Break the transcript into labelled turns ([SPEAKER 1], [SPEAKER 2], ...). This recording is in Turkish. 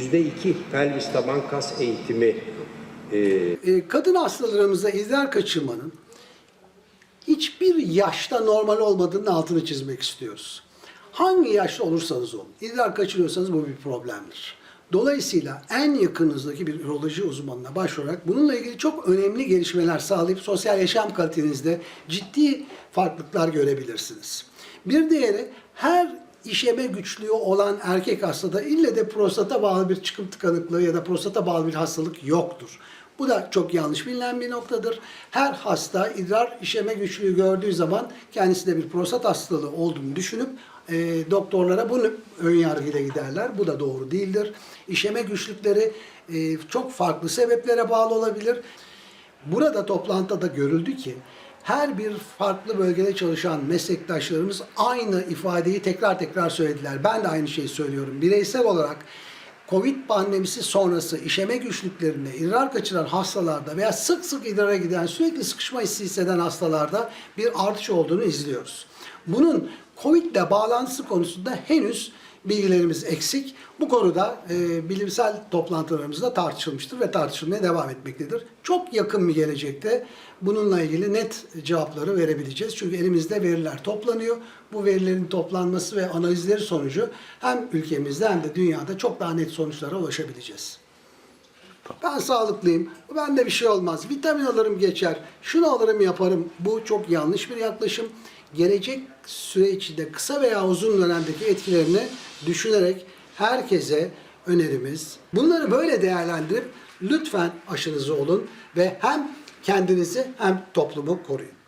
[SPEAKER 1] %2 pelvis taban kas eğitimi e,
[SPEAKER 2] E, kadın hastalarımızda idrar kaçırmanın hiçbir yaşta normal olmadığının altını çizmek istiyoruz. Hangi yaşta olursanız olun, idrar kaçırıyorsanız bu bir problemdir. Dolayısıyla en yakınınızdaki bir üroloji uzmanına başvurarak bununla ilgili çok önemli gelişmeler sağlayıp sosyal yaşam kalitenizde ciddi farklılıklar görebilirsiniz. Bir diğeri her işeme güçlüğü olan erkek hastada ille de prostata bağlı bir çıkım tıkanıklığı ya da prostata bağlı bir hastalık yoktur. Bu da çok yanlış bilinen bir noktadır. Her hasta idrar işeme güçlüğü gördüğü zaman kendisinde bir prostat hastalığı olduğunu düşünüp e, doktorlara bunu ön yargıyla giderler. Bu da doğru değildir. İşeme güçlükleri e, çok farklı sebeplere bağlı olabilir. Burada toplantıda görüldü ki her bir farklı bölgede çalışan meslektaşlarımız aynı ifadeyi tekrar tekrar söylediler. Ben de aynı şeyi söylüyorum. Bireysel olarak Covid pandemisi sonrası işeme güçlüklerinde idrar kaçıran hastalarda veya sık sık idrara giden sürekli sıkışma hissi hisseden hastalarda bir artış olduğunu izliyoruz. Bunun Covid ile bağlantısı konusunda henüz bilgilerimiz eksik. Bu konuda e, bilimsel toplantılarımızda tartışılmıştır ve tartışılmaya devam etmektedir. Çok yakın bir gelecekte bununla ilgili net cevapları verebileceğiz. Çünkü elimizde veriler toplanıyor. Bu verilerin toplanması ve analizleri sonucu hem ülkemizde hem de dünyada çok daha net sonuçlara ulaşabileceğiz. Ben sağlıklıyım. Bende bir şey olmaz. Vitamin alırım geçer. Şunu alırım yaparım. Bu çok yanlış bir yaklaşım. Gelecek süre içinde kısa veya uzun dönemdeki etkilerini düşünerek herkese önerimiz. Bunları böyle değerlendirip lütfen aşınızı olun ve hem kendinizi hem toplumu koruyun.